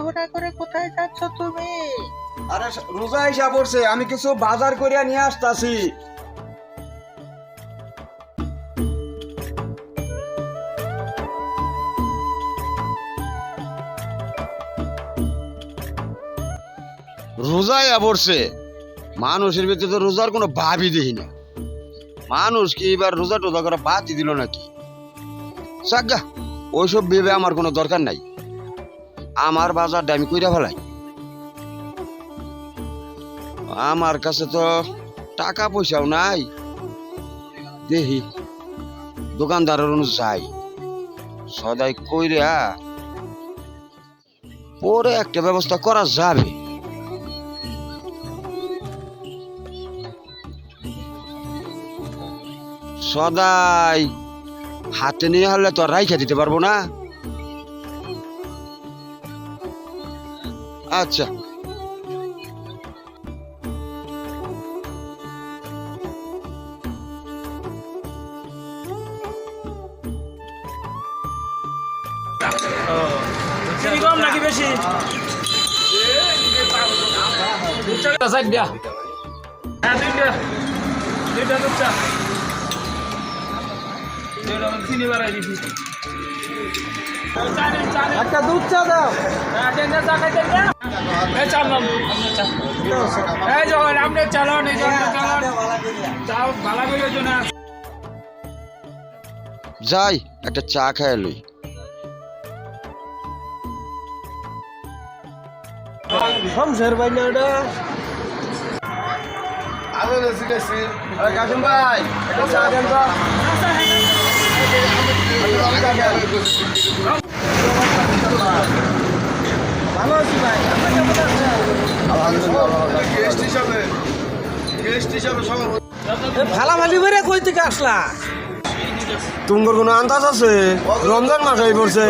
তাড়াহুড়া করে কোথায় যাচ্ছ তুমি? আরে রোজা হিসা পড়ছে আমি কিছু বাজার করিয়া নিয়ে আসতাছি। রোজাই পড়ছে মানুষের ভিতরে তো রোজার কোনো ভাবই দেখি না। মানুষ কি এবার রোজা টোজা করে বাতি দিল নাকি? সাজ্ঞা ওইসব ভেবে আমার কোনো দরকার নাই। আমার বাজারটা আমি কইরা ফেলাই। আমার কাছে তো টাকা পয়সাও নাই। দেখি, দোকানদারের যাই। সদাই কইরা পরে একটা ব্যবস্থা করা যাবে। সদাই হাতে নিয়ে হলে তো আর রাইখা দিতে পারব না। আচ্ছা। চিনি কম নাকি বেশি হ্যাঁ একটা দুধ চা দাও হ্যাঁ এই যখন আপনি চালান এই চালান। চাও ভালো করে যাই একটা চা খাই লই। শমশের ভাই না এটা? কাসিম ভাই একটা চা দেন তো। ভালো আছি ভাই। আপনি কেমন আছেন? ফালাফালি করে কই থেকে আসলা? তোমার কোনো আন্দাজ আছে? রমজান মাস হয়ে পড়ছে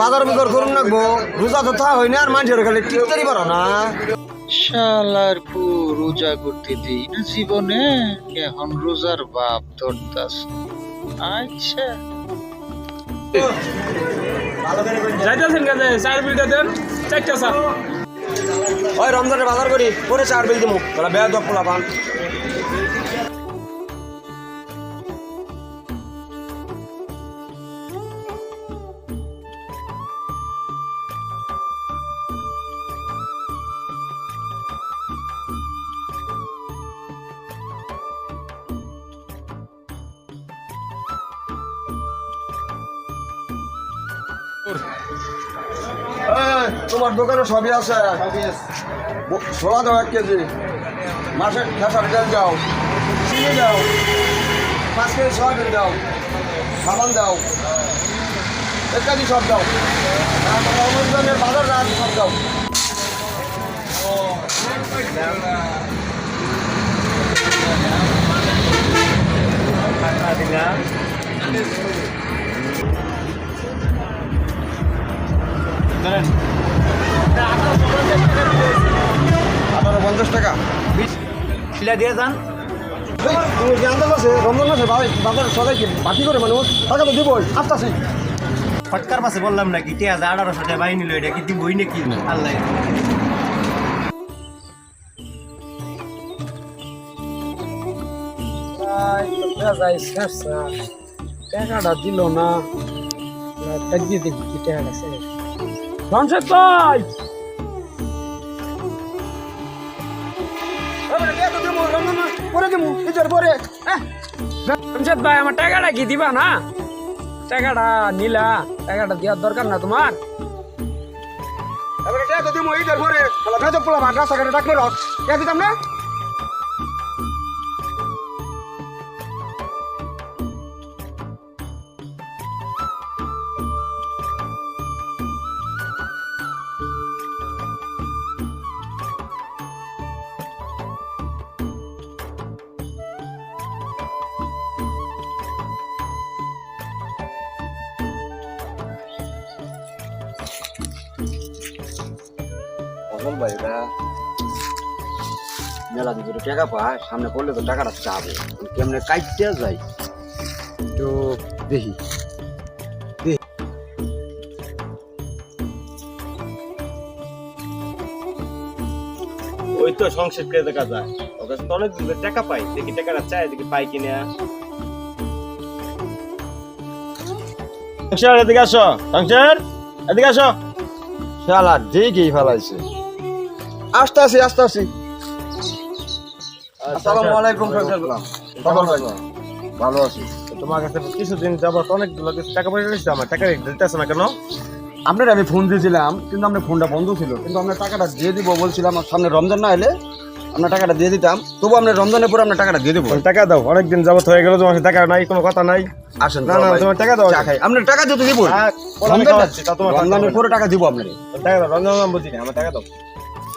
বাজার বিকর করুন রাখব রোজা তো থা হয় না আর মানুষের খালি টিকতেই পারো না। শালার পু রোজা করতে দিই না জীবনে এখন রোজার বাপ ধরতাস। আচ্ছা। যাইতেছেন কাজে চার বিলটা দেন। চারটা চা ওই রমজানের বাজার করি, পরে চার বিল দিমু। তোরা বেয়া দপ পোলা পান তোমার দোকানে সবই আছে ছোলা দাও এক কেজি মাসের খেসার তেল দাও চিনি দাও পাঁচ কেজি সয়াবিন দাও সাবান দাও ইত্যাদি সব দাও বাজার রাত সব দাও আঠারো পঞ্চাশ টাকা। খিলা দিয়ে যান। এই, তুমি আন্দাজ আছে রমজান মাসে বাজার সবাই কি? বাকি করে মানুষ টাকা তো দিবই আসতেছি। ফটকার পাশে বললাম নাকি কে আছে আঠারোশো টাকা বাহিনী লো এটা কি দিবই নাকি? আল্লাহ। টাকাটা দিল না। দিয়ে দেখি কি টাকাটা রমশেদ ভাই রমশেদ ভাই আমার টাকাটা কি দিবা না? টাকাটা নিলা টাকাটা দেওয়ার দরকার না তোমার? টাকা দিবো? ঈদের পরে। তাহলে ভেজা পোলা ভাত রাস্তাঘাটে ডাকলে রস কে দিতাম না? আমল ভাইরা মেলা যদি টাকা পায় সামনে পড়লে তো টাকাটা চাবে। কেমনে কাটতে যাই? তো দেখি। ওই তো সংসার করে দেখা যায়। ওকে কাছে তো অনেক দূরে টাকা পাই দেখি টাকাটা চাই দেখি পাই কিনা। সংসার এদিকে আসো। সংসার এদিকে আসো। শালা ঠিকই ফেলাইছে। আসতে আসি আসতে আসি আসসালামু আলাইকুম খবর ভাই। ভালো আছি। তোমার কাছে কিছুদিন যাবত অনেকগুলো কিছু টাকা পয়সা রয়েছে আমার। টাকা দিতেছে না কেন? আপনার আমি ফোন দিয়েছিলাম কিন্তু আপনার ফোনটা বন্ধ ছিল। কিন্তু আপনার টাকাটা দিয়ে দিব বলছিলাম সামনে রমজান না এলে আপনার টাকাটা দিয়ে দিতাম। তবু আপনার রমজানের পরে আপনার টাকাটা দিয়ে দেবো। টাকা দাও অনেকদিন যাবত হয়ে গেল তোমার টাকা নাই কোনো কথা নাই। আসেন না না তোমার টাকা দাও। খাই। আপনার টাকা দিতে দিব তোমার টাকা রমজানের দাও। পরে টাকা দিব আপনার। টাকা দাও রঞ্জন বুঝি আমার টাকা দাও।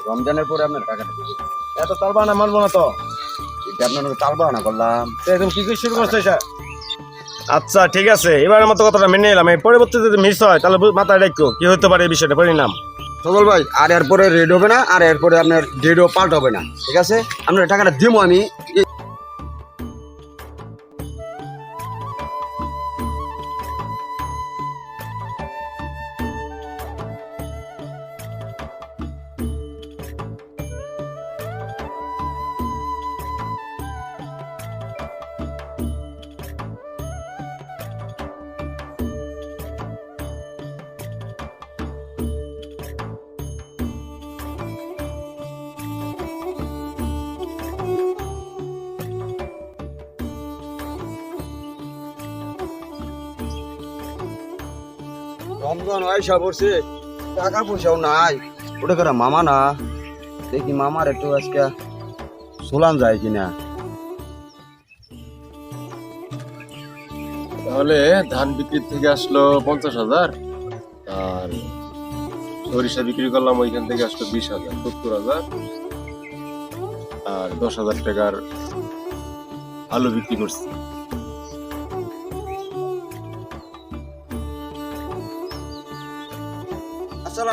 রমজানের পরে আপনার টাকাটা দিব এত তালবা না মানবো না তো। এটা আপনার চাল বাহানা করলাম। তুমি কি কি শুরু করছ স্যার আচ্ছা ঠিক আছে। এবারের মতো কথাটা মেনে নিলাম। এই পরবর্তীতে যদি মিস হয় তাহলে মাথায় রাখো কি হতে পারে এই বিষয়টা পরিণাম। সজল ভাই আর এরপরে রেড হবে না আর এরপরে আপনার ডেডও পাল্ট হবে না। ঠিক আছে? আপনার টাকাটা দিব আমি। রমজান আয়সা পড়ছে, টাকা পয়সাও নাই। ওটা করে মামা না, দেখি মামার একটু আজকে সোলান যায় কিনা। তাহলে ধান বিক্রির থেকে আসলো পঞ্চাশ হাজার, আর সরিষা বিক্রি করলাম ওইখান থেকে আসলো বিশ হাজার, সত্তর হাজার, আর দশ হাজার টাকার আলু বিক্রি করছি।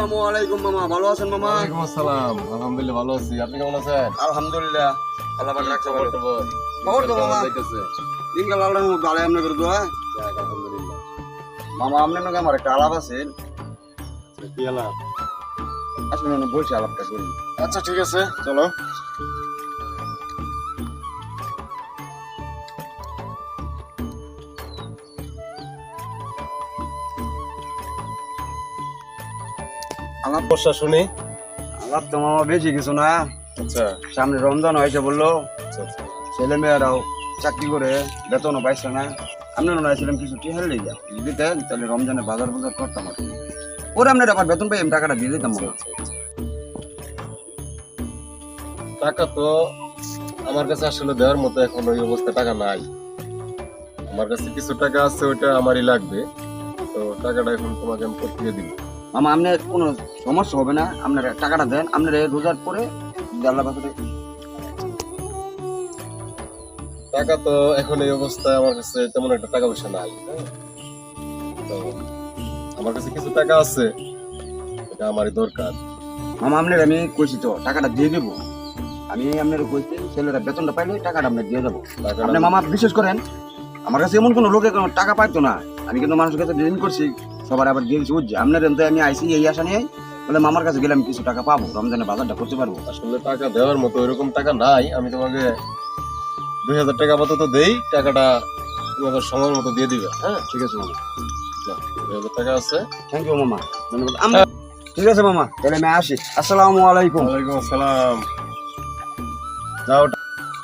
আসসালামু আলাইকুম মামা ভালো আছেন মামা? ওয়ালাইকুম আসসালাম আলহামদুলিল্লাহ ভালো আছি। আপনি কেমন আছেন? আলহামদুলিল্লাহ আল্লাহ পাক রাখছে ভালো। খবর তো মামা। দিনকাল আল্লাহ ভালো এমনি করে দোয়া। আলহামদুলিল্লাহ। মামা আপনার নাকি আমার একটা আলাপ আছে? কি আলাপ? আসলে বসে বলছি আলাপটা করি আচ্ছা ঠিক আছে চলো। আলাপ বর্ষা শুনি। আলাপ তো মামা বেশি কিছু না। আচ্ছা। সামনে রমজান হয়েছে বলল। আচ্ছা আচ্ছা। ছেলে মেয়েরাও চাকরি করে বেতনও পাইছে না। আপনারও নাইছিলাম কিছু টিহার লেগে যদি দিতেন তাহলে রমজানে বাজার বাজার করতাম আর কি। ওরে আপনার আবার বেতন পাই আমি টাকাটা দিয়ে দিতাম মামা টাকা তো আমার কাছে আসলে দেওয়ার মতো এখন ওই অবস্থা টাকা নাই। আমার কাছে কিছু টাকা আছে ওইটা আমারই লাগবে। তো টাকাটা এখন তোমাকে আমি কোথেকে দিব। মামা আপনার কোনো সমস্যা হবে না আপনার টাকাটা দেন আপনার রোজার পরে আল্লাহ বাজারে টাকা তো এখন এই অবস্থায় আমার কাছে তেমন একটা টাকা পয়সা নাই হ্যাঁ? তো আমার কাছে কিছু টাকা আছে এটা আমারই দরকার। মামা আপনার আমি কইছি তো টাকাটা দিয়ে দেবো। আমি আপনার কইছি ছেলেরা বেতনটা পাইলে টাকাটা আপনার দিয়ে দেবো। আপনি মামা বিশেষ করেন আমার কাছে এমন কোনো লোকে টাকা পাইতো না। আমি কিন্তু মানুষের কাছে ঋণ করছি সবার আবার দিচ্ছি বুঝছি? আপনার এমনি আমি আইসি এই আশা নিয়ে বলে মামার কাছে গেলে আমি কিছু টাকা পাবো রমজানের বাজারটা করতে পারব। আসলে টাকা দেওয়ার মতো এরকম টাকা নাই। আমি তোমাকে দুই হাজার টাকা আপাতত দেই টাকাটা তোমাকে সময় মতো দিয়ে দিবে হ্যাঁ? ঠিক আছে মামা? নাও, দুই হাজার টাকা আছে। থ্যাংক ইউ মামা। ধন্যবাদ। আম- ঠিক আছে মামা তাহলে আমি আসি। আসসালামু আলাইকুম। ওয়ালাইকুম আসসালাম। যাও।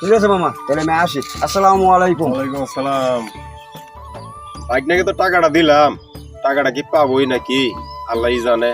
ঠিক আছে মামা তাহলে আমি আসি। আসসালামু আলাইকুম। ওয়ালাইকুম আসসালাম। বাইক নাকি তো টাকাটা দিলাম। টাকাটা কি পাবোই নাকি? আল্লাহই জানে।